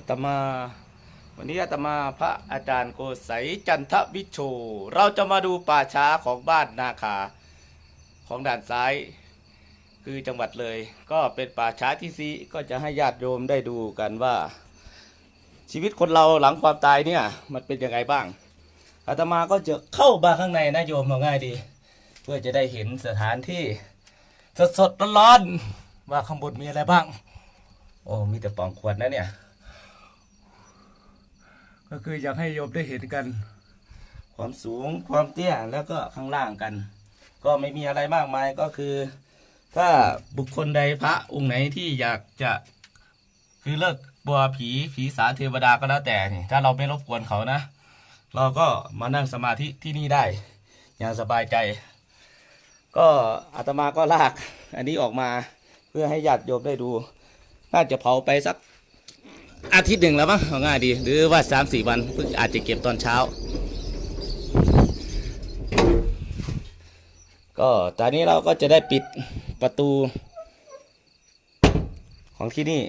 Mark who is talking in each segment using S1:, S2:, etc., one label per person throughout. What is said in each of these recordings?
S1: อาตมา วันนี้อาตมาพระอาจารย์โกศัยจันทวิโช เราจะมาดูป่าช้าของบ้านนาคาของด่านซ้าย คือจังหวัดเลย ก็เป็นป่าช้าที่ซีก็จะให้ญาติโยมได้ดูกันว่า ชีวิตคนเราหลังความตายเนี่ยมันเป็นยังไงบ้างอาตมาก็จะเข้ามาข้างในนะโยมเอาง่ายดี เพื่อจะได้เห็นสถานที่สดสดๆร้อนๆว่าข้างบนมีอะไรบ้าง โอ้มีแต่ป่องขวดนะเนี่ย ก็คืออยากให้โยมได้เห็นกัน ความสูงความเตี้ยแล้วก็ข้างล่างกัน ก็ไม่มีอะไรมากมายก็คือ ถ้าบุคคลใดพระองค์ไหนที่อยากจะคือเลิกบัวผีผีสาเทวดาก็แล้วแต่นี่ถ้าเราไม่รบกวนเขานะ เราก็มานั่งสมาธิที่นี่ได้อย่างสบายใจ ก็อาตมาก็ลาก อันนี้ออกมาเพื่อให้ญาติโยมได้ดู น่าจะเผาไปสัก อาทิตย์หนึ่งแล้วมั้งเอาง่ายดี หรือว่าสามสี่วันเพิ่งอาจจะเก็บตอนเช้า ก็ตอนนี้เราก็จะได้ปิดประตู ของที่นี่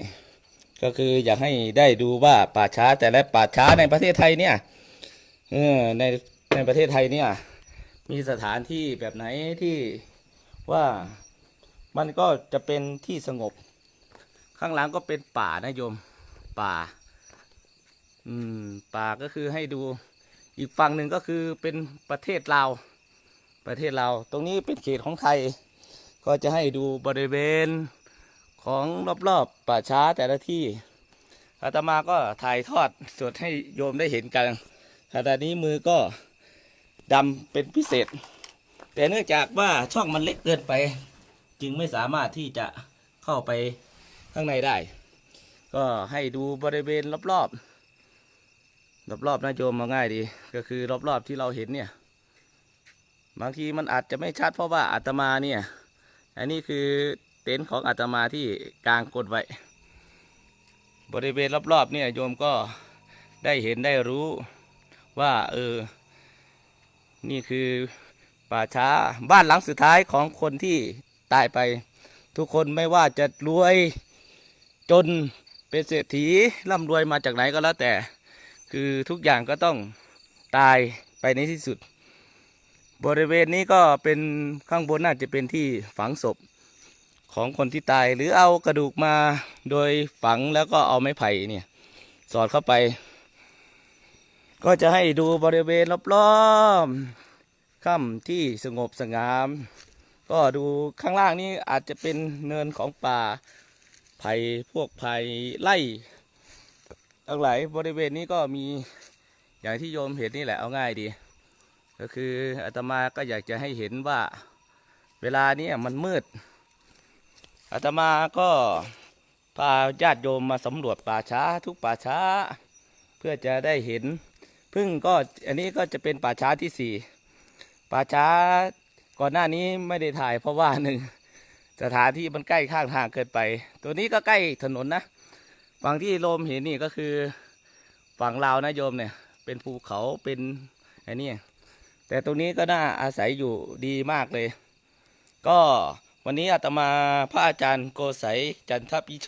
S1: ก็คืออยากให้ได้ดูว่าป่าช้าแต่ละป่าช้าในประเทศไทยเนี่ยเออในในประเทศไทยเนี่ย มีสถานที่แบบไหนที่ว่ามันก็จะเป็นที่สงบ ข้างหลังก็เป็นป่านะโยม ป่า อืม ป่าก็คือให้ดูอีกฝั่งหนึ่งก็คือเป็นประเทศลาว ประเทศลาว ตรงนี้เป็นเขตของไทย ก็จะให้ดูบริเวณของรอบๆป่าช้าแต่ละที่ อาตมาก็ถ่ายทอดสดให้โยมได้เห็นกัน ขณะนี้มือก็ดำเป็นพิเศษ แต่เนื่องจากว่าช่องมันเล็กเกินไป จึงไม่สามารถที่จะเข้าไปข้างในได้ ก็ให้ดูบริเวณรอบๆรอบๆนะโยมมาง่ายดี ก็คือรอบๆที่เราเห็นเนี่ย บางทีมันอาจจะไม่ชัดเพราะว่าอาตมาเนี่ย อันนี้คือเต็นท์ของอาตมาที่กลางกดไว้ บริเวณรอบๆเนี่ยโยมก็ได้เห็นได้รู้ว่าเออ นี่คือป่าช้าบ้านหลังสุดท้ายของคนที่ตายไป ทุกคนไม่ว่าจะรวยจน เป็นเศรษฐีร่ำรวยมาจากไหนก็แล้วแต่ คือทุกอย่างก็ต้องตายไปในที่สุด บริเวณนี้ก็เป็นข้างบนน่าจะเป็นที่ฝังศพของคนที่ตายหรือเอากระดูกมาโดยฝังแล้วก็เอาไม้ไผ่เนี่ยสอดเข้าไป ก็จะให้ดูบริเวณรอบๆค่ำที่สงบสงาม ก็ดูข้างล่างนี้อาจจะเป็นเนินของป่า ไผ่พวกไผ่ไล่ทั้งหลายบริเวณนี้ก็มีอย่างที่โยมเห็นนี่แหละเอาง่ายดี ก็คืออาตมาก็อยากจะให้เห็นว่าเวลานี้มันมืดอาตมาก็พาญาติโยมมาสำรวจป่าช้าทุกป่าช้า เพื่อจะได้เห็นพึ่งก็อันนี้ก็จะเป็นป่าช้าที่สี่ป่าช้าก่อนหน้านี้ไม่ได้ถ่ายเพราะว่าหนึ่ง สถานที่มันใกล้ข้างทางเกินไป ตัวนี้ก็ใกล้ถนนนะฝั่งที่โยมเห็นนี่ก็คือฝั่งลาวนะโยมเนี่ย เป็นภูเขาเป็นไอ้นี่แต่ตรงนี้ก็น่าอาศัยอยู่ดีมากเลย ก็วันนี้อาตมาพระอาจารย์โกศัยจันทพิโช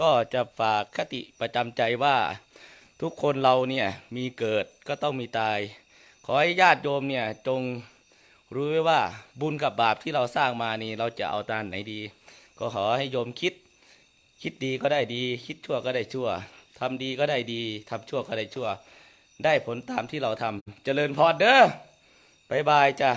S1: ก็จะฝากคติประจำใจว่าทุกคนเราเนี่ยมีเกิดก็ต้องมีตาย ขอให้ญาติโยมเนี่ยจง รู้ไว้ว่าบุญกับบาปที่เราสร้างมานี่เราจะเอาตานไหนดี ก็ขอให้โยมคิด คิดดีก็ได้ดี คิดชั่วก็ได้ชั่วทำดีก็ได้ดีทำชั่วก็ได้ชั่ว ได้ผลตามที่เราทำเจริญพรเด้อบายบายจ้ะ